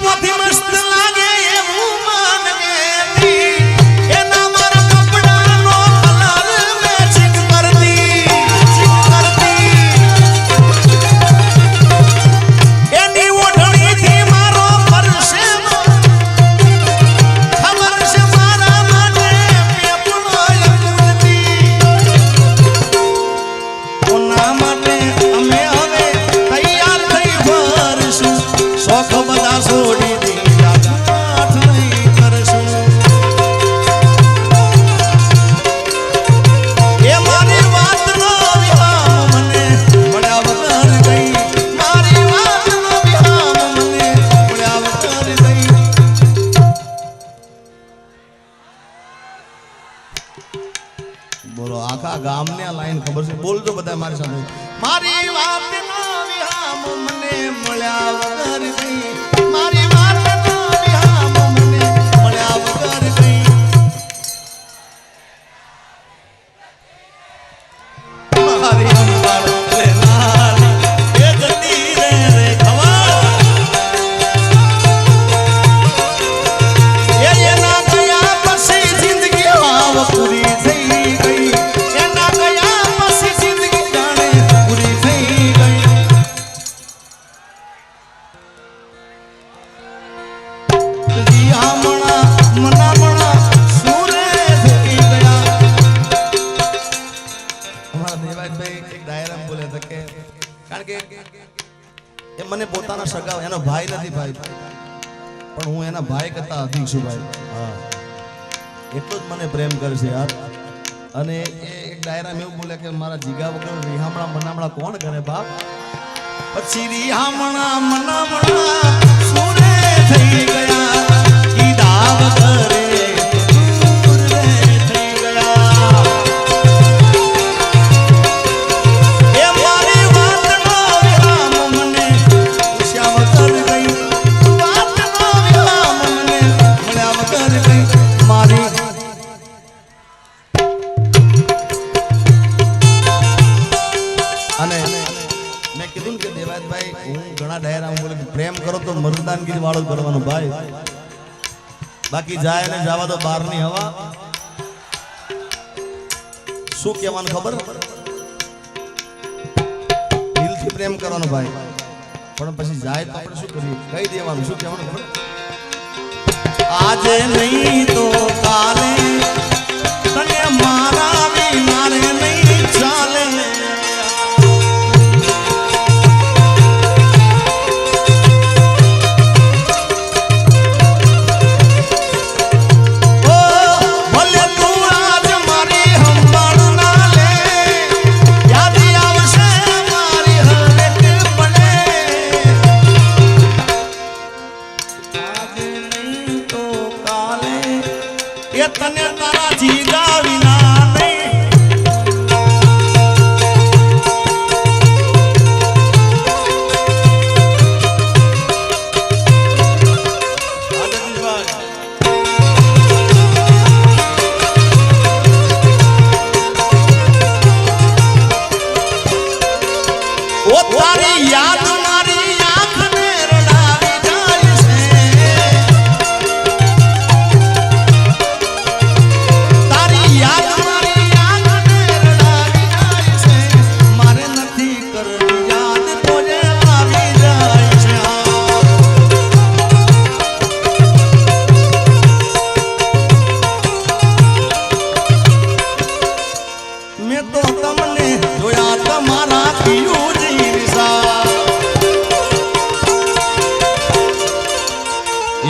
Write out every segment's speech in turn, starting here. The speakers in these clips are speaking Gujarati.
não adianta. ભાઈ. પણ હું એના ભાઈ કરતા અધિકશુભાઈ હા. એટલો જ મને પ્રેમ કરશે યાર. અને એ એક ડાયરામાં એવું બોલે કે મારા જીગા વગર રિહામણા મનામણા કોણ કરે બાપ? પછી રિહામણા મનામણા સુરે થઈ ગયા. ભાઈ, હું ઘણા ડાયરા હું બોલું પ્રેમ કરો તો મરદાનગીરી વાળો કરવાનો ભાઈ. બાકી જાય ને જવા તો બહારની હવા. શું કહેવાનું ખબર? દિલથી પ્રેમ કરવાનો ભાઈ. પણ પછી જાય તો આપણે શું કરીએ? કહી દેવાનું. શું કહેવાનું ખબર? આજે નહીં તો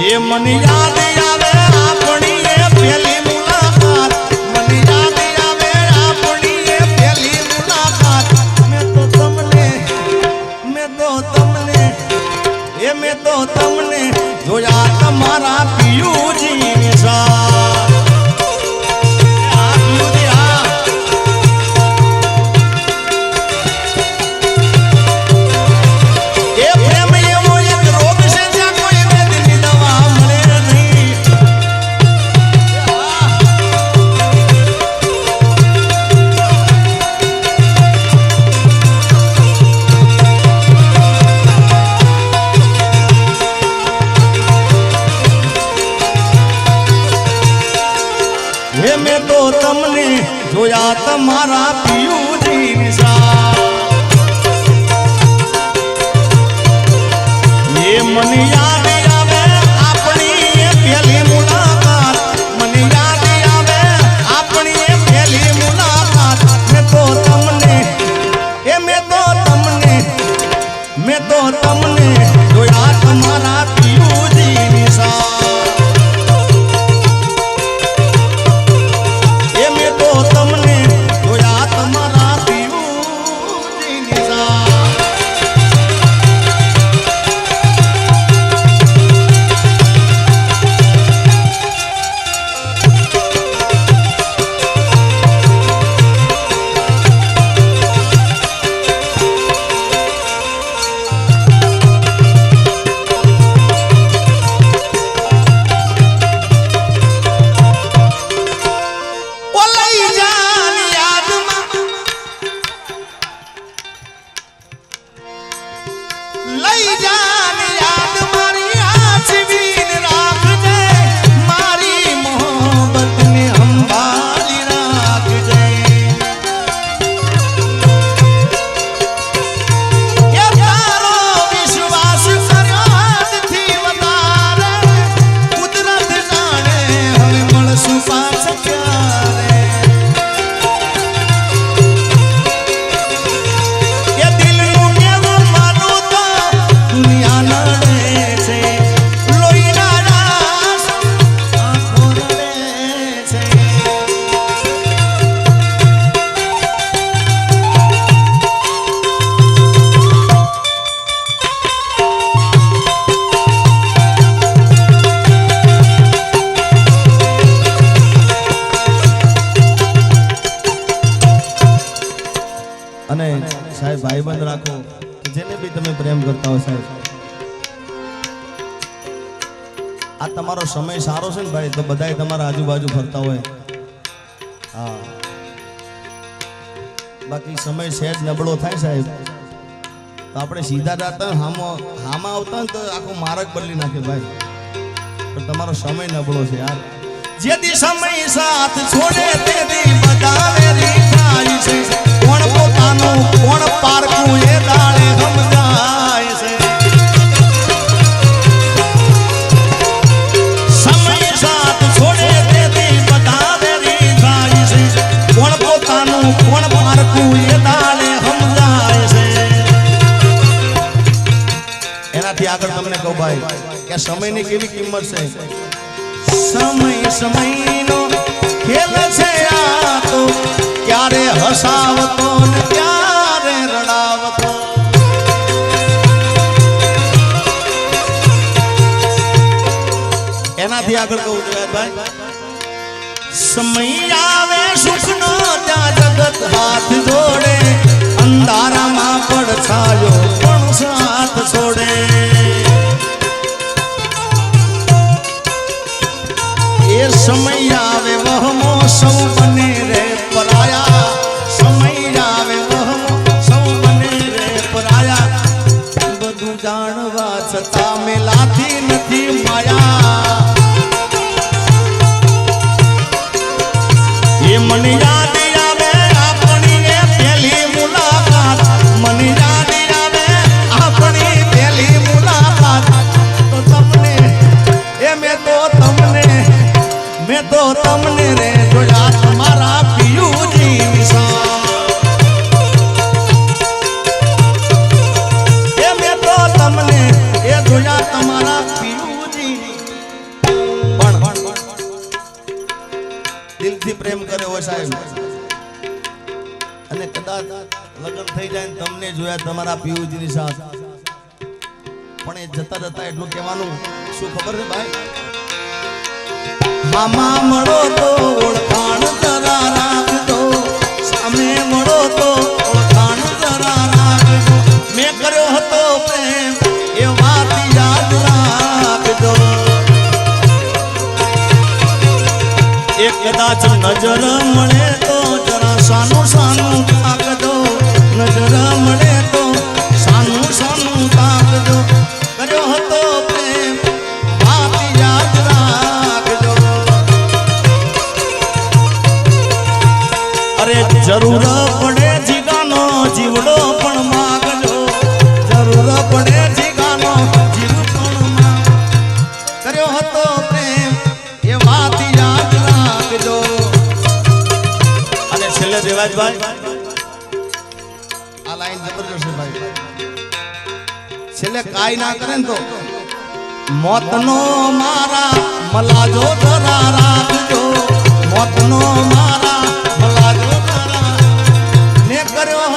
એ મને યાદ આવે આપણી એ પહેલી મુલાકાત. મને યાદ આવે આપણી એ પહેલી મુલાકાત. મેં તમને જોયા તમારા પિયુજી સા તમારા અને સાહેબ ભાઈબંધ રાખો જેને બી તમે પ્રેમ કરતા હો સાહેબ. આ તમારો સમય સારો છે ને ભાઈ, તો બધાય તમારા આજુબાજુ ફરતા હોય. હા. બાકી સમય સહેજ નબળો થાય સાહેબ. તો આપણે સીધા જતા હામો, હામાં આવતા ને, તો આખો માર્ગ બદલી નાખે ભાઈ. પણ તમારો સમય નબળો છે યાર. જેથી સમય સાથ છોડે, તેથી રીખાય છે. સમય સાથ એનાથી આગળ તમને કહું ભાઈ કે સમયની કેવી કિંમત છે? સમય સમયનો ખેલ છે આ તો. ક્યારે હસાવતો ને આગળ કહું ભાઈ. સમય આવે સુખનો ત્યાં જગત હાથ જોડે. અંધારામાં પડછાયો મને યાદ આવે આપણી પહેલી મુલાકાત. મને યાદ આવે, આપણી પહેલી મુલાકાત. તો તમને રે અને કદાચ લગ્ન થઈ જાય ને તમને જોયા તમારા પિયુજીની સાથ પણ એ જતા જતા એટલું કહેવાનું શું ખબર છે ભાઈ? મામા મળો તો કદાચ નજર મળે તો જરા સાનું સાનું તાકજો નજર મળે તો સાનું સાનું તાકજો કર્યો હતો પ્રેમ વાત યાદ રાખજો. અરે જરૂર પડે જીગાનો, જીવડો પણ માગજો. જરૂર પડે જીગાનો, જીવ પણ કર્યો હતો દેવાજભાઈ આ લાઈન જબરજસ્ત છે ભાઈ. છેલ્લે કાઈ ના કરે ને તો મોતનો મારા મલાજો ધરા રાખજો. મોતનો મારા મલાજો ને કર્યો